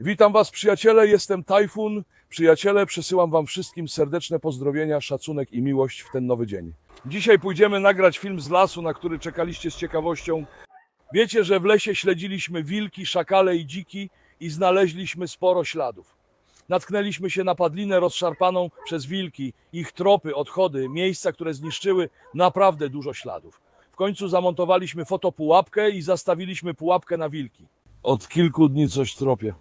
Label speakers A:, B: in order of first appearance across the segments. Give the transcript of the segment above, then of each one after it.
A: Witam Was, przyjaciele, jestem Tajfun. Przyjaciele, przesyłam Wam wszystkim serdeczne pozdrowienia, szacunek i miłość w ten nowy dzień. Dzisiaj pójdziemy nagrać film z lasu, na który czekaliście z ciekawością. Wiecie, że w lesie śledziliśmy wilki, szakale i dziki i znaleźliśmy sporo śladów. Natknęliśmy się na padlinę rozszarpaną przez wilki, ich tropy, odchody, miejsca, które zniszczyły naprawdę dużo śladów. W końcu zamontowaliśmy fotopułapkę i zastawiliśmy pułapkę na wilki. Od kilku dni coś tropię.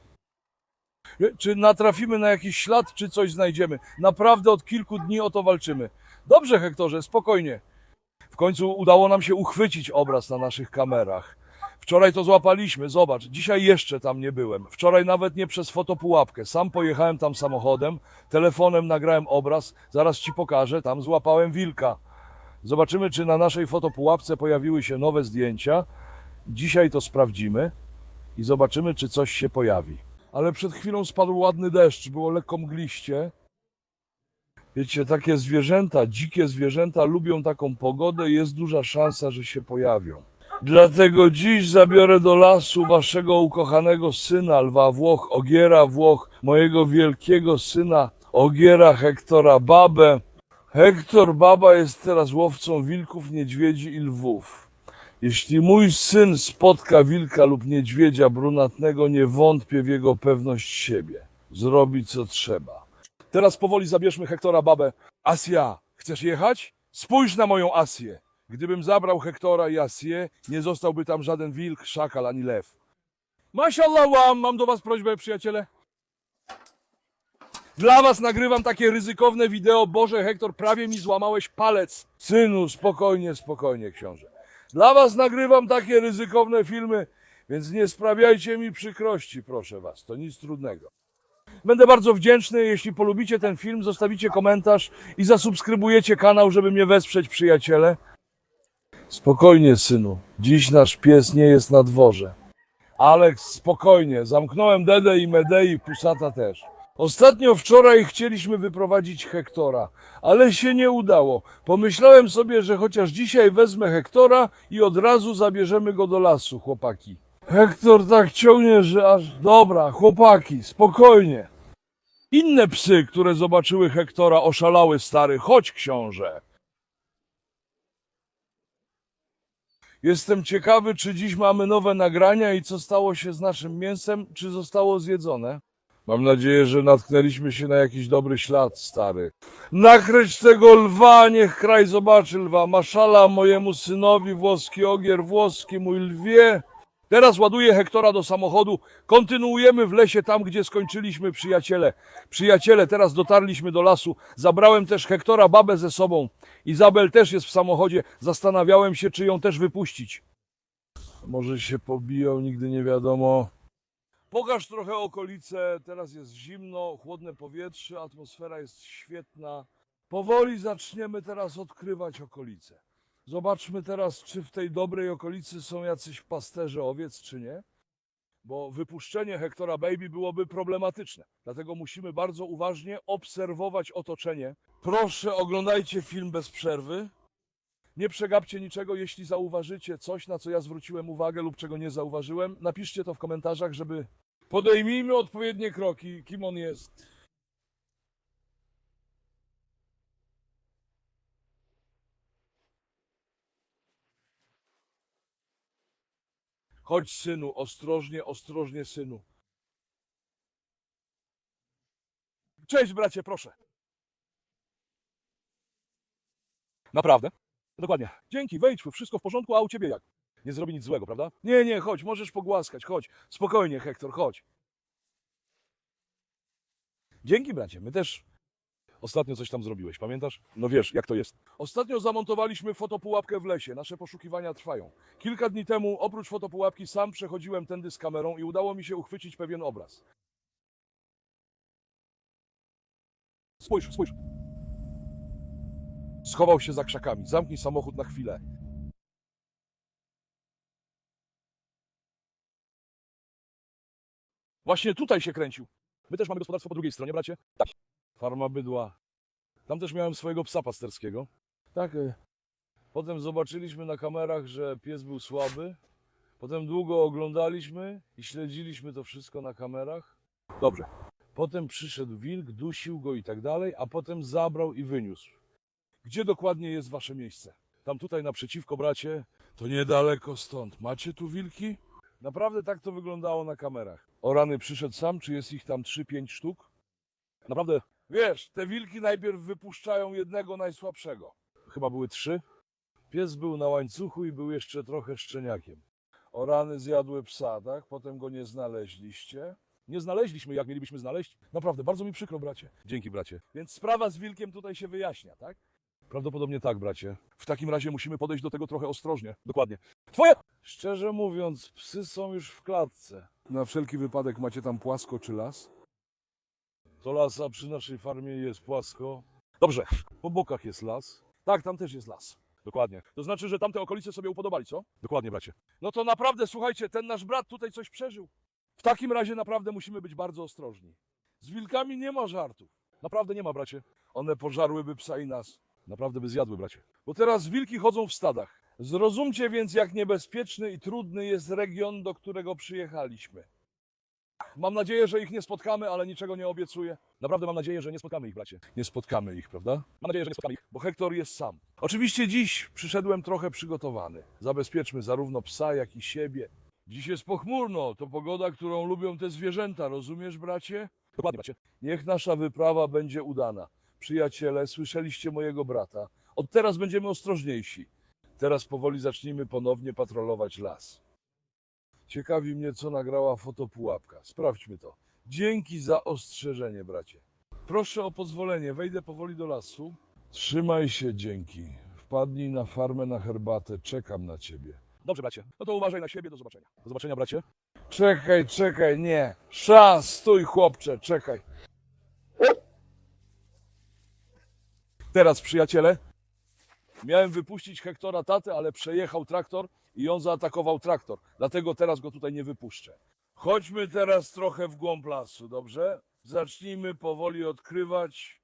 A: Czy natrafimy na jakiś ślad, czy coś znajdziemy? Naprawdę od kilku dni o to walczymy. Dobrze, Hektorze, spokojnie. W końcu udało nam się uchwycić obraz na naszych kamerach. Wczoraj to złapaliśmy, zobacz, dzisiaj jeszcze tam nie byłem. Wczoraj nawet nie przez fotopułapkę. Sam pojechałem tam samochodem, telefonem nagrałem obraz, zaraz ci pokażę, tam złapałem wilka. Zobaczymy, czy na naszej fotopułapce pojawiły się nowe zdjęcia. Dzisiaj to sprawdzimy i zobaczymy, czy coś się pojawi. Ale przed chwilą spadł ładny deszcz, było lekko mgliście. Wiecie, takie zwierzęta, dzikie zwierzęta lubią taką pogodę jest duża szansa, że się pojawią. Dlatego dziś zabiorę do lasu waszego ukochanego syna, lwa Włoch, Ogiera Włoch, mojego wielkiego syna, Ogiera Hektora Babę. Hektor Baba jest teraz łowcą wilków, niedźwiedzi i lwów. Jeśli mój syn spotka wilka lub niedźwiedzia brunatnego, nie wątpię w jego pewność siebie. Zrobi co trzeba. Teraz powoli zabierzmy Hektora babę. Asia, chcesz jechać? Spójrz na moją Asję. Gdybym zabrał Hektora i Asję, nie zostałby tam żaden wilk, szakal ani lew. Mashallah, mam do was prośbę, przyjaciele. Dla was nagrywam takie ryzykowne wideo. Boże, Hektor, prawie mi złamałeś palec. Synu, spokojnie, spokojnie, książę. Dla was nagrywam takie ryzykowne filmy, więc nie sprawiajcie mi przykrości, proszę was. To nic trudnego. Będę bardzo wdzięczny, jeśli polubicie ten film, zostawicie komentarz i zasubskrybujecie kanał, żeby mnie wesprzeć, przyjaciele. Spokojnie, synu. Dziś nasz pies nie jest na dworze. Aleks, spokojnie. Zamknąłem Dedę i Medę i Pusata też. Ostatnio wczoraj chcieliśmy wyprowadzić Hektora, ale się nie udało. Pomyślałem sobie, że chociaż dzisiaj wezmę Hektora i od razu zabierzemy go do lasu, chłopaki. Hektor tak ciągnie, że aż... Dobra, chłopaki, spokojnie. Inne psy, które zobaczyły Hektora, oszalały stary. Chodź, książę. Jestem ciekawy, czy dziś mamy nowe nagrania i co stało się z naszym mięsem, czy zostało zjedzone. Mam nadzieję, że natknęliśmy się na jakiś dobry ślad, stary. Nakryć tego lwa, niech kraj zobaczy lwa. Maszala mojemu synowi, włoski ogier, włoski mój lwie. Teraz ładuję Hektora do samochodu. Kontynuujemy w lesie tam, gdzie skończyliśmy, przyjaciele. Przyjaciele, teraz dotarliśmy do lasu. Zabrałem też Hektora babę ze sobą. Izabel też jest w samochodzie. Zastanawiałem się, czy ją też wypuścić. Może się pobiją, nigdy nie wiadomo. Pokaż trochę okolice. Teraz jest zimno, chłodne powietrze, atmosfera jest świetna. Powoli zaczniemy teraz odkrywać okolice. Zobaczmy teraz, czy w tej dobrej okolicy są jacyś pasterze owiec, czy nie. Bo wypuszczenie Hektora Baby byłoby problematyczne. Dlatego musimy bardzo uważnie obserwować otoczenie. Proszę, oglądajcie film bez przerwy. Nie przegapcie niczego, jeśli zauważycie coś, na co ja zwróciłem uwagę lub czego nie zauważyłem. Napiszcie to w komentarzach, żeby podejmijmy odpowiednie kroki. Kim on jest? Chodź, synu, ostrożnie, ostrożnie, synu. Cześć, bracie, proszę. Naprawdę? Dokładnie. Dzięki, wejdź, wszystko w porządku, a u ciebie jak? Nie zrobi nic złego, prawda? Nie, nie, chodź, możesz pogłaskać, chodź. Spokojnie, Hektor, chodź. Dzięki, bracie, my też ostatnio coś tam zrobiłeś, pamiętasz? No wiesz, jak to jest. Ostatnio zamontowaliśmy fotopułapkę w lesie, nasze poszukiwania trwają. Kilka dni temu, oprócz fotopułapki, sam przechodziłem tędy z kamerą i udało mi się uchwycić pewien obraz. Spójrz, spójrz. Schował się za krzakami. Zamknij samochód na chwilę. Właśnie tutaj się kręcił. My też mamy gospodarstwo po drugiej stronie, bracie? Tak. Farma bydła. Tam też miałem swojego psa pasterskiego. Tak. e, Potem zobaczyliśmy na kamerach, że pies był słaby. Potem długo oglądaliśmy i śledziliśmy to wszystko na kamerach. Dobrze. Potem przyszedł wilk, dusił go i tak dalej, a potem zabrał i wyniósł. Gdzie dokładnie jest wasze miejsce? Tam tutaj naprzeciwko, bracie, to niedaleko stąd. Macie tu wilki? Naprawdę tak to wyglądało na kamerach. O rany przyszedł sam, czy jest ich tam 3-5 sztuk? Naprawdę, wiesz, te wilki najpierw wypuszczają jednego najsłabszego. Chyba były trzy. Pies był na łańcuchu i był jeszcze trochę szczeniakiem. O rany zjadły psa, tak? Potem go nie znaleźliście. Nie znaleźliśmy, jak mielibyśmy znaleźć. Naprawdę, bardzo mi przykro, bracie. Dzięki, bracie. Więc sprawa z wilkiem tutaj się wyjaśnia, tak? Prawdopodobnie tak, bracie. W takim razie musimy podejść do tego trochę ostrożnie. Dokładnie. Twoje! Szczerze mówiąc, psy są już w klatce. Na wszelki wypadek macie tam płasko czy las? To las, a przy naszej farmie jest płasko. Dobrze, po bokach jest las. Tak, tam też jest las. Dokładnie. To znaczy, że tamte okolice sobie upodobali, co? Dokładnie, bracie. No to naprawdę, słuchajcie, ten nasz brat tutaj coś przeżył. W takim razie naprawdę musimy być bardzo ostrożni. Z wilkami nie ma żartów. Naprawdę nie ma, bracie. One pożarłyby psa i nas. Naprawdę by zjadły, bracie. Bo teraz wilki chodzą w stadach. Zrozumcie więc, jak niebezpieczny i trudny jest region, do którego przyjechaliśmy. Mam nadzieję, że ich nie spotkamy, ale niczego nie obiecuję. Naprawdę mam nadzieję, że nie spotkamy ich, bracie. Nie spotkamy ich, prawda? Mam nadzieję, że nie spotkamy ich, bo Hektor jest sam. Oczywiście dziś przyszedłem trochę przygotowany. Zabezpieczmy zarówno psa, jak i siebie. Dziś jest pochmurno, to pogoda, którą lubią te zwierzęta, rozumiesz, bracie? Dokładnie, bracie. Niech nasza wyprawa będzie udana. Przyjaciele, słyszeliście mojego brata. Od teraz będziemy ostrożniejsi. Teraz powoli zacznijmy ponownie patrolować las. Ciekawi mnie, co nagrała fotopułapka. Sprawdźmy to. Dzięki za ostrzeżenie, bracie. Proszę o pozwolenie, wejdę powoli do lasu. Trzymaj się, dzięki. Wpadnij na farmę na herbatę, czekam na ciebie. Dobrze, bracie. No to uważaj na siebie, do zobaczenia. Do zobaczenia, bracie. Czekaj, czekaj, nie. Szans, stój, chłopcze, czekaj. Teraz, przyjaciele, miałem wypuścić Hektora tatę, ale przejechał traktor i on zaatakował traktor. Dlatego teraz go tutaj nie wypuszczę. Chodźmy teraz trochę w głąb lasu, dobrze? Zacznijmy powoli odkrywać.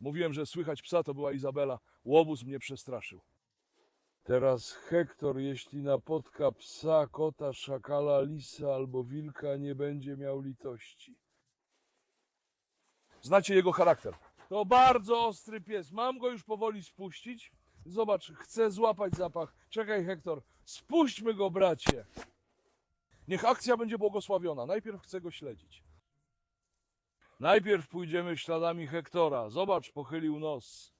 A: Mówiłem, że słychać psa, to była Izabela. Łobuz mnie przestraszył. Teraz Hektor, jeśli napotka psa, kota, szakala, lisa albo wilka, nie będzie miał litości. Znacie jego charakter. To bardzo ostry pies. Mam go już powoli spuścić. Zobacz, chcę złapać zapach. Czekaj, Hektor. Spuśćmy go, bracie. Niech akcja będzie błogosławiona. Najpierw chcę go śledzić. Najpierw pójdziemy śladami Hektora. Zobacz, pochylił nos.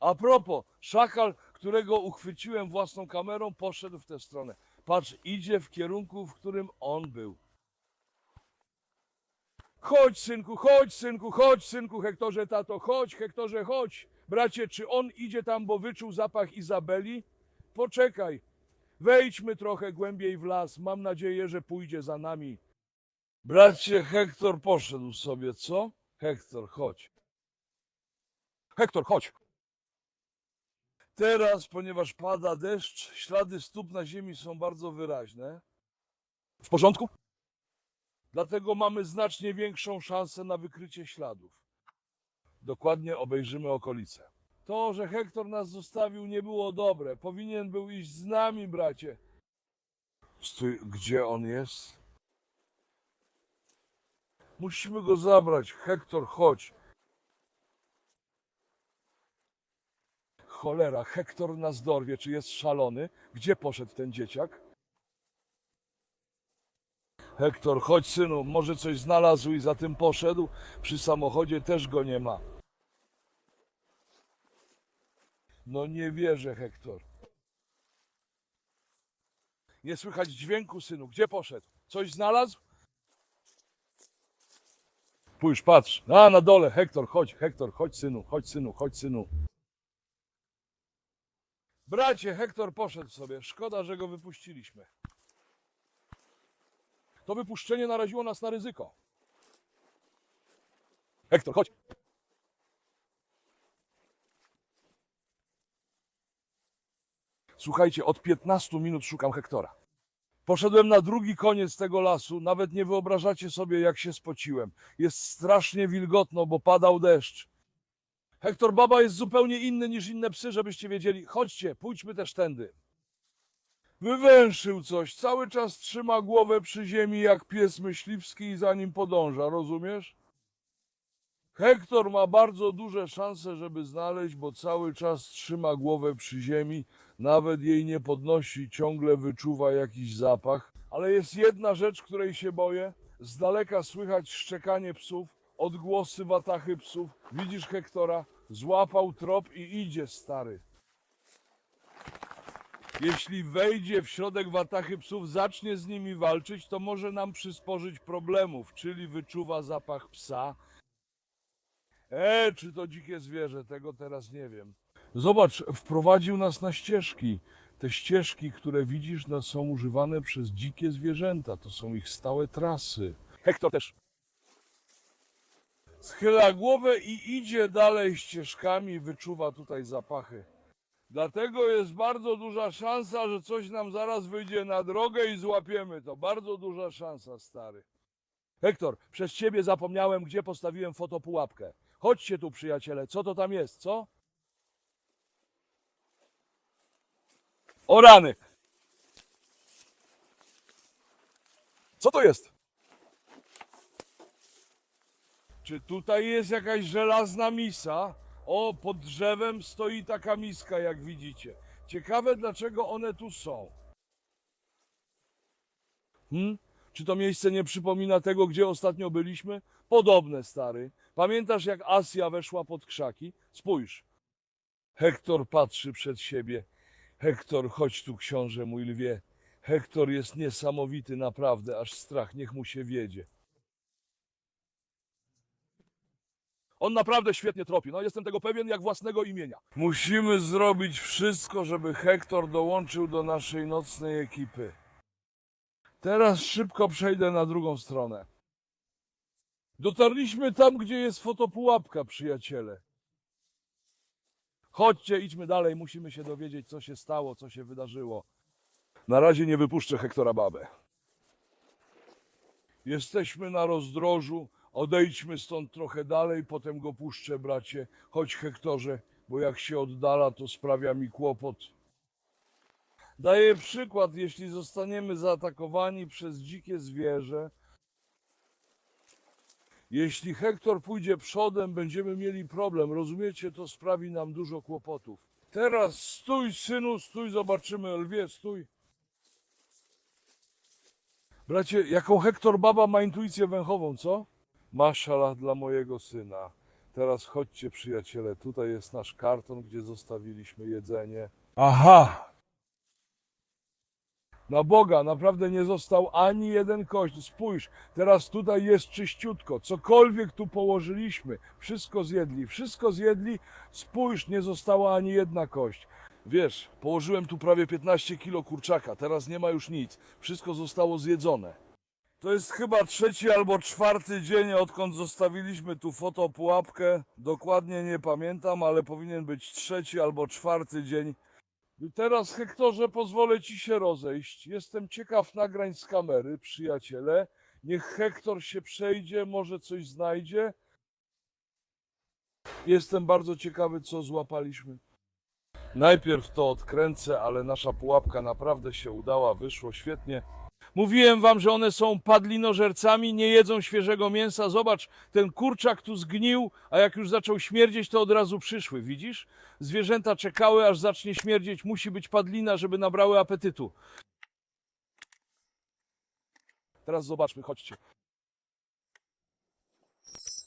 A: A propos, szakal, którego uchwyciłem własną kamerą, poszedł w tę stronę. Patrz, idzie w kierunku, w którym on był. Chodź, synku, chodź, synku, chodź, synku, Hektorze, tato, chodź, Hektorze, chodź. Bracie, czy on idzie tam, bo wyczuł zapach Izabeli? Poczekaj. Wejdźmy trochę głębiej w las. Mam nadzieję, że pójdzie za nami. Bracie, Hektor poszedł sobie, co? Hektor, chodź. Hektor, chodź. Teraz, ponieważ pada deszcz, ślady stóp na ziemi są bardzo wyraźne. W porządku? Dlatego mamy znacznie większą szansę na wykrycie śladów. Dokładnie obejrzymy okolice. To, że Hektor nas zostawił, nie było dobre. Powinien był iść z nami, bracie. Stój, gdzie on jest? Musimy go zabrać. Hektor, chodź. Cholera, Hektor nas dorwie. Czy jest szalony? Gdzie poszedł ten dzieciak? Hektor, chodź synu, może coś znalazł i za tym poszedł. Przy samochodzie też go nie ma. No nie wierzę, Hektor. Nie słychać dźwięku, synu. Gdzie poszedł? Coś znalazł? Pójrz, patrz. A, na dole. Hektor, chodź, Hektor, chodź, synu, chodź, synu, chodź, synu. Bracie, Hektor poszedł sobie. Szkoda, że go wypuściliśmy. To wypuszczenie naraziło nas na ryzyko. Hektor, chodź. Słuchajcie, od 15 minut szukam Hektora. Poszedłem na drugi koniec tego lasu. Nawet nie wyobrażacie sobie, jak się spociłem. Jest strasznie wilgotno, bo padał deszcz. Hektor Baba jest zupełnie inny niż inne psy, żebyście wiedzieli. Chodźcie, pójdźmy też tędy. Wywęszył coś, cały czas trzyma głowę przy ziemi jak pies myśliwski i za nim podąża, rozumiesz? Hektor ma bardzo duże szanse, żeby znaleźć, bo cały czas trzyma głowę przy ziemi, nawet jej nie podnosi, ciągle wyczuwa jakiś zapach. Ale jest jedna rzecz, której się boję. Z daleka słychać szczekanie psów, odgłosy watachy psów. Widzisz Hektora? Złapał trop i idzie, stary. Jeśli wejdzie w środek watachy psów, zacznie z nimi walczyć, to może nam przysporzyć problemów, czyli wyczuwa zapach psa. E, czy to dzikie zwierzę, tego teraz nie wiem. Zobacz, wprowadził nas na ścieżki. Te ścieżki, które widzisz, no, są używane przez dzikie zwierzęta. To są ich stałe trasy. Hektor też. Schyla głowę i idzie dalej ścieżkami, wyczuwa tutaj zapachy. Dlatego jest bardzo duża szansa, że coś nam zaraz wyjdzie na drogę i złapiemy to. Bardzo duża szansa, stary. Hektor, przez ciebie zapomniałem, gdzie postawiłem fotopułapkę. Chodźcie tu, przyjaciele, co to tam jest, co? O rany! Co to jest? Czy tutaj jest jakaś żelazna misa? O, pod drzewem stoi taka miska, jak widzicie. Ciekawe, dlaczego one tu są. Hmm? Czy to miejsce nie przypomina tego, gdzie ostatnio byliśmy? Podobne, stary. Pamiętasz, jak Asja weszła pod krzaki? Spójrz. Hektor patrzy przed siebie. Hektor, chodź tu, książę mój lwie. Hektor jest niesamowity, naprawdę, aż strach, niech mu się wiedzie. On naprawdę świetnie tropi. No jestem tego pewien jak własnego imienia. Musimy zrobić wszystko, żeby Hektor dołączył do naszej nocnej ekipy. Teraz szybko przejdę na drugą stronę. Dotarliśmy tam, gdzie jest fotopułapka, przyjaciele. Chodźcie, idźmy dalej, musimy się dowiedzieć, co się stało, co się wydarzyło. Na razie nie wypuszczę Hektora Babę. Jesteśmy na rozdrożu, odejdźmy stąd trochę dalej, potem go puszczę, bracie. Chodź, Hektorze, bo jak się oddala, to sprawia mi kłopot. Daję przykład, jeśli zostaniemy zaatakowani przez dzikie zwierzę, jeśli Hektor pójdzie przodem, będziemy mieli problem. Rozumiecie, to sprawi nam dużo kłopotów. Teraz stój, synu, stój, zobaczymy. Lwie, stój. Bracie, jaką Hektor baba ma intuicję węchową, co? Maszala dla mojego syna. Teraz chodźcie, przyjaciele. Tutaj jest nasz karton, gdzie zostawiliśmy jedzenie. Aha! Na Boga, naprawdę nie został ani jeden kość. Spójrz, teraz tutaj jest czyściutko. Cokolwiek tu położyliśmy, wszystko zjedli, wszystko zjedli. Spójrz, nie została ani jedna kość. Wiesz, położyłem tu prawie 15 kilo kurczaka, teraz nie ma już nic. Wszystko zostało zjedzone. To jest chyba trzeci albo czwarty dzień, odkąd zostawiliśmy tu fotopułapkę. Dokładnie nie pamiętam, ale powinien być trzeci albo czwarty dzień. Teraz, Hektorze, pozwolę ci się rozejść. Jestem ciekaw nagrań z kamery, przyjaciele. Niech Hektor się przejdzie, może coś znajdzie. Jestem bardzo ciekawy, co złapaliśmy. Najpierw to odkręcę, ale nasza pułapka naprawdę się udała, wyszło świetnie. Mówiłem wam, że one są padlinożercami, nie jedzą świeżego mięsa. Zobacz, ten kurczak tu zgnił, a jak już zaczął śmierdzieć, to od razu przyszły. Widzisz? Zwierzęta czekały, aż zacznie śmierdzieć. Musi być padlina, żeby nabrały apetytu. Teraz zobaczmy, chodźcie.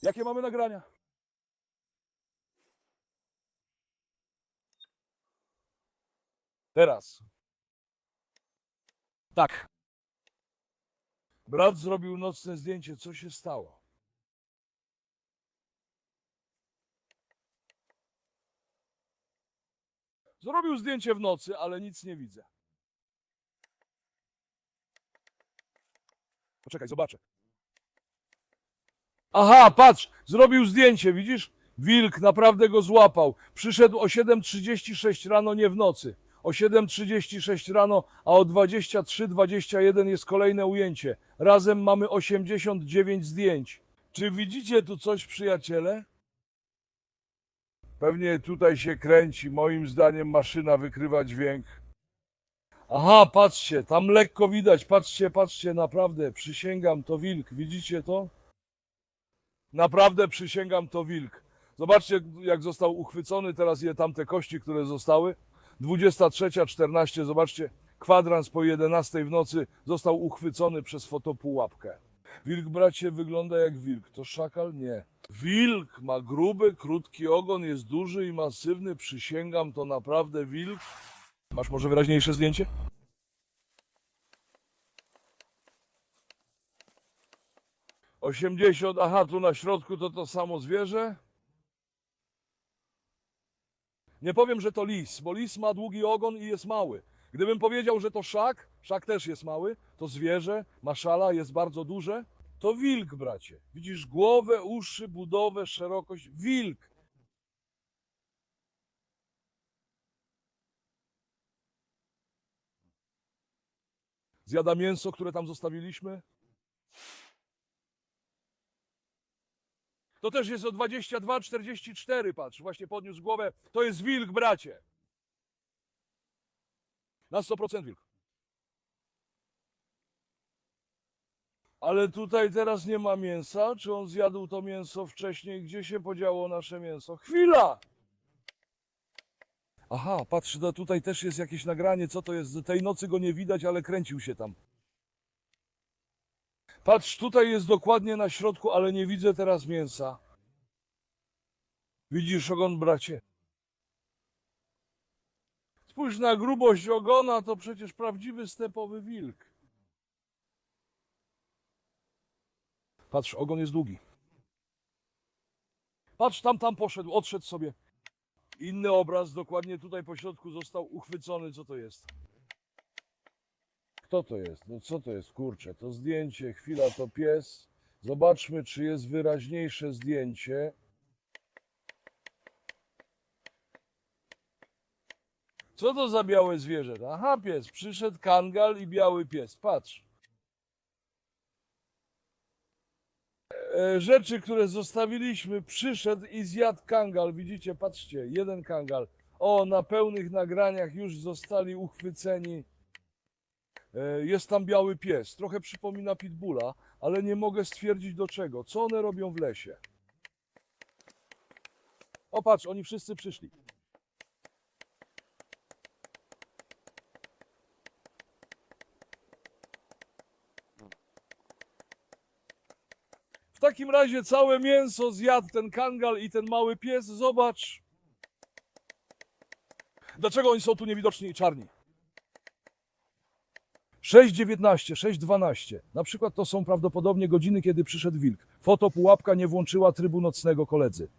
A: Jakie mamy nagrania? Teraz. Tak. Brat zrobił nocne zdjęcie. Co się stało? Zrobił zdjęcie w nocy, ale nic nie widzę. Poczekaj, zobaczę. Aha, patrz, zrobił zdjęcie, widzisz? Wilk naprawdę go złapał. Przyszedł o 7.36 rano, nie w nocy. O 7.36 rano, a o 23.21 jest kolejne ujęcie. Razem mamy 89 zdjęć. Czy widzicie tu coś, przyjaciele? Pewnie tutaj się kręci. Moim zdaniem maszyna wykrywa dźwięk. Aha, patrzcie, tam lekko widać, patrzcie, patrzcie, naprawdę, przysięgam, to wilk, widzicie to? Naprawdę przysięgam, to wilk. Zobaczcie, jak został uchwycony, teraz je tamte kości, które zostały. 23.14, zobaczcie, kwadrans po 11 w nocy został uchwycony przez fotopułapkę. Wilk, bracie, wygląda jak wilk. To szakal? Nie. Wilk ma gruby, krótki ogon, jest duży i masywny. Przysięgam, to naprawdę wilk. Masz może wyraźniejsze zdjęcie? Osiemdziesiąt, aha, tu na środku to to samo zwierzę. Nie powiem, że to lis, bo lis ma długi ogon i jest mały. Gdybym powiedział, że to szak, szak też jest mały, to zwierzę, maszala jest bardzo duże, to wilk, bracie. Widzisz głowę, uszy, budowę, szerokość. Wilk. Zjada mięso, które tam zostawiliśmy? To też jest o 22,44, patrz, właśnie podniósł głowę. To jest wilk, bracie. Na 100% wilk. Ale tutaj teraz nie ma mięsa. Czy on zjadł to mięso wcześniej? Gdzie się podziało nasze mięso? Chwila! Aha, patrz, no tutaj też jest jakieś nagranie. Co to jest? Tej nocy go nie widać, ale kręcił się tam. Patrz, tutaj jest dokładnie na środku, ale nie widzę teraz mięsa. Widzisz ogon, bracie? Spójrz na grubość ogona, to przecież prawdziwy stepowy wilk. Patrz, ogon jest długi. Patrz, tam, tam poszedł, odszedł sobie. Inny obraz, dokładnie tutaj po środku został uchwycony. Co to jest? Kto to jest? No co to jest? Kurczę, to zdjęcie, chwila, to pies. Zobaczmy, czy jest wyraźniejsze zdjęcie. Co to za białe zwierzę? Aha, pies. Przyszedł kangal i biały pies. Patrz. E, Rzeczy, które zostawiliśmy, przyszedł i zjadł kangal. Widzicie, patrzcie, jeden kangal. O, na pełnych nagraniach już zostali uchwyceni. E, Jest tam biały pies. Trochę przypomina pitbulla, ale nie mogę stwierdzić do czego. Co one robią w lesie? O, patrz, oni wszyscy przyszli. W takim razie całe mięso zjadł ten kangal i ten mały pies. Zobacz. Dlaczego oni są tu niewidoczni i czarni? 6.19, 6.12. Na przykład to są prawdopodobnie godziny, kiedy przyszedł wilk. Fotopułapka nie włączyła trybu nocnego koledzy.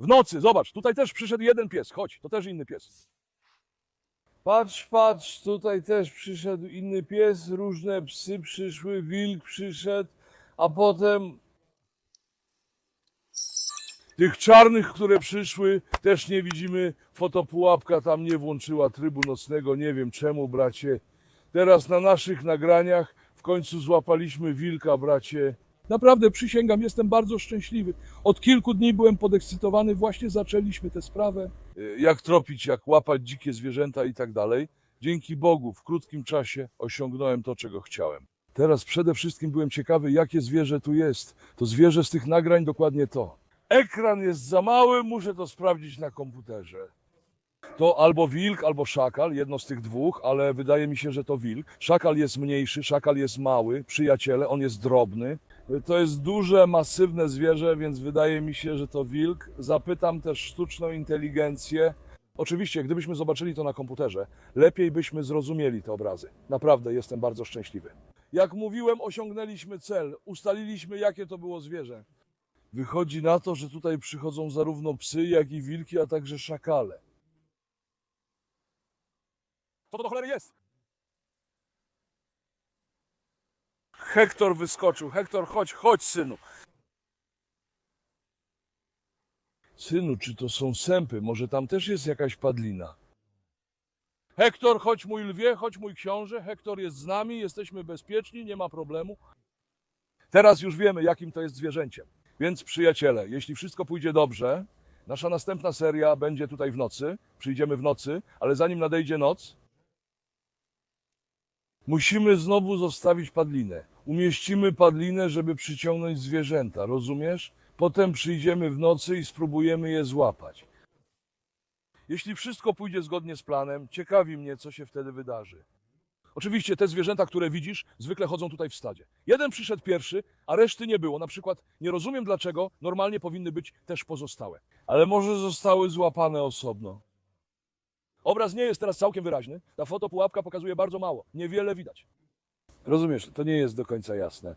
A: W nocy, zobacz, tutaj też przyszedł jeden pies. Chodź, to też inny pies. Patrz, patrz, tutaj też przyszedł inny pies, różne psy przyszły, wilk przyszedł, a potem tych czarnych, które przyszły, też nie widzimy. Fotopułapka tam nie włączyła trybu nocnego, nie wiem czemu, bracie. Teraz na naszych nagraniach w końcu złapaliśmy wilka, bracie. Naprawdę przysięgam, jestem bardzo szczęśliwy. Od kilku dni byłem podekscytowany, właśnie zaczęliśmy tę sprawę. Y, Jak tropić, jak łapać dzikie zwierzęta i tak dalej. Dzięki Bogu w krótkim czasie osiągnąłem to, czego chciałem. Teraz przede wszystkim byłem ciekawy, jakie zwierzę tu jest. To zwierzę z tych nagrań dokładnie to. Ekran jest za mały, muszę to sprawdzić na komputerze. To albo wilk, albo szakal, jedno z tych dwóch, ale wydaje mi się, że to wilk. Szakal jest mniejszy, szakal jest mały, przyjaciele, on jest drobny. To jest duże, masywne zwierzę, więc wydaje mi się, że to wilk. Zapytam też sztuczną inteligencję. Oczywiście, gdybyśmy zobaczyli to na komputerze, lepiej byśmy zrozumieli te obrazy. Naprawdę jestem bardzo szczęśliwy. Jak mówiłem, osiągnęliśmy cel, ustaliliśmy, jakie to było zwierzę. Wychodzi na to, że tutaj przychodzą zarówno psy, jak i wilki, a także szakale. Co to do cholery jest? Hektor wyskoczył. Hektor, chodź, chodź, synu. Synu, czy to są sępy? Może tam też jest jakaś padlina? Hektor, chodź mój lwie, chodź mój książę. Hektor jest z nami, jesteśmy bezpieczni, nie ma problemu. Teraz już wiemy, jakim to jest zwierzęciem. Więc przyjaciele, jeśli wszystko pójdzie dobrze, nasza następna seria będzie tutaj w nocy. Przyjdziemy w nocy, ale zanim nadejdzie noc, Musimy znowu zostawić padlinę. Umieścimy padlinę, żeby przyciągnąć zwierzęta, rozumiesz? Potem przyjdziemy w nocy i spróbujemy je złapać. Jeśli wszystko pójdzie zgodnie z planem, ciekawi mnie, co się wtedy wydarzy. Oczywiście te zwierzęta, które widzisz, zwykle chodzą tutaj w stadzie. Jeden przyszedł pierwszy, a reszty nie było. Na przykład nie rozumiem dlaczego, normalnie powinny być też pozostałe. Ale może zostały złapane osobno. Obraz nie jest teraz całkiem wyraźny. Ta fotopułapka pokazuje bardzo mało. Niewiele widać. Rozumiesz, to nie jest do końca jasne.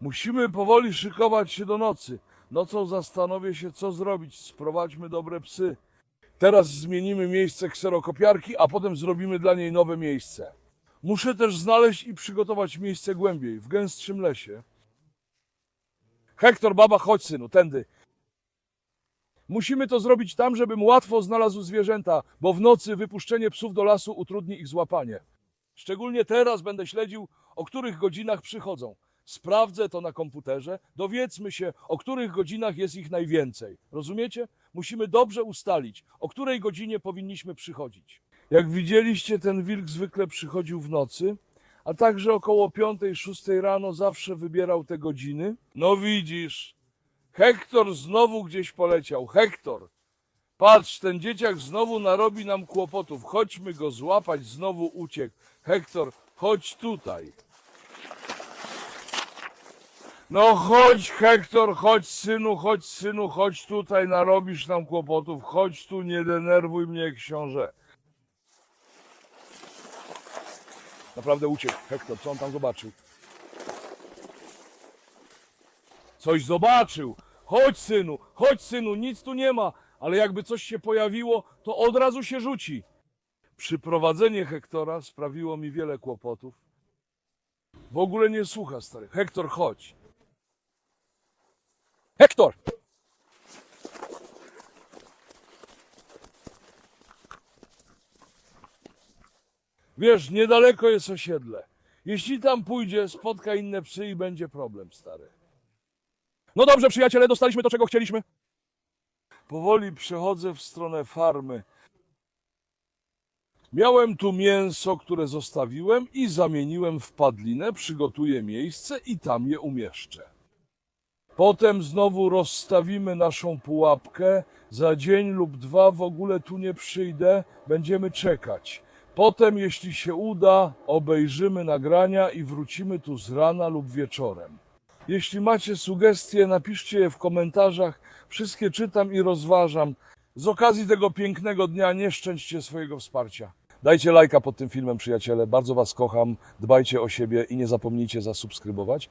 A: Musimy powoli szykować się do nocy. Nocą zastanowię się, co zrobić. Sprowadźmy dobre psy. Teraz zmienimy miejsce kserokopiarki, a potem zrobimy dla niej nowe miejsce. Muszę też znaleźć i przygotować miejsce głębiej, w gęstszym lesie. Hektor, baba, chodź synu, tędy. Musimy to zrobić tam, żebym łatwo znalazł zwierzęta, bo w nocy wypuszczenie psów do lasu utrudni ich złapanie. Szczególnie teraz będę śledził, o których godzinach przychodzą. Sprawdzę to na komputerze, dowiedzmy się, o których godzinach jest ich najwięcej. Rozumiecie? Musimy dobrze ustalić, o której godzinie powinniśmy przychodzić. Jak widzieliście, ten wilk zwykle przychodził w nocy, a także około 5-6 rano zawsze wybierał te godziny. No widzisz, Hektor znowu gdzieś poleciał. Hektor, patrz, ten dzieciak znowu narobi nam kłopotów. Chodźmy go złapać, znowu uciekł. Hektor, chodź tutaj. No chodź, Hektor, chodź synu, chodź synu, chodź tutaj, narobisz nam kłopotów. Chodź tu, nie denerwuj mnie, książę. Naprawdę uciekł, Hektor, co on tam zobaczył? Coś zobaczył. Chodź, synu, chodź, synu, nic tu nie ma, ale jakby coś się pojawiło, to od razu się rzuci. Przyprowadzenie Hektora sprawiło mi wiele kłopotów. W ogóle nie słucha, stary. Hektor, chodź. Hektor! Wiesz, niedaleko jest osiedle. Jeśli tam pójdzie, spotka inne psy i będzie problem, stary. No dobrze, przyjaciele, dostaliśmy to, czego chcieliśmy. Powoli przechodzę w stronę farmy. Miałem tu mięso, które zostawiłem i zamieniłem w padlinę, przygotuję miejsce i tam je umieszczę. Potem znowu rozstawimy naszą pułapkę. Za dzień lub dwa w ogóle tu nie przyjdę, będziemy czekać. Potem, jeśli się uda, obejrzymy nagrania i wrócimy tu z rana lub wieczorem. Jeśli macie sugestie, napiszcie je w komentarzach. Wszystkie czytam i rozważam. Z okazji tego pięknego dnia nie szczęście swojego wsparcia. Dajcie lajka pod tym filmem, przyjaciele. Bardzo Was kocham. Dbajcie o siebie i nie zapomnijcie zasubskrybować.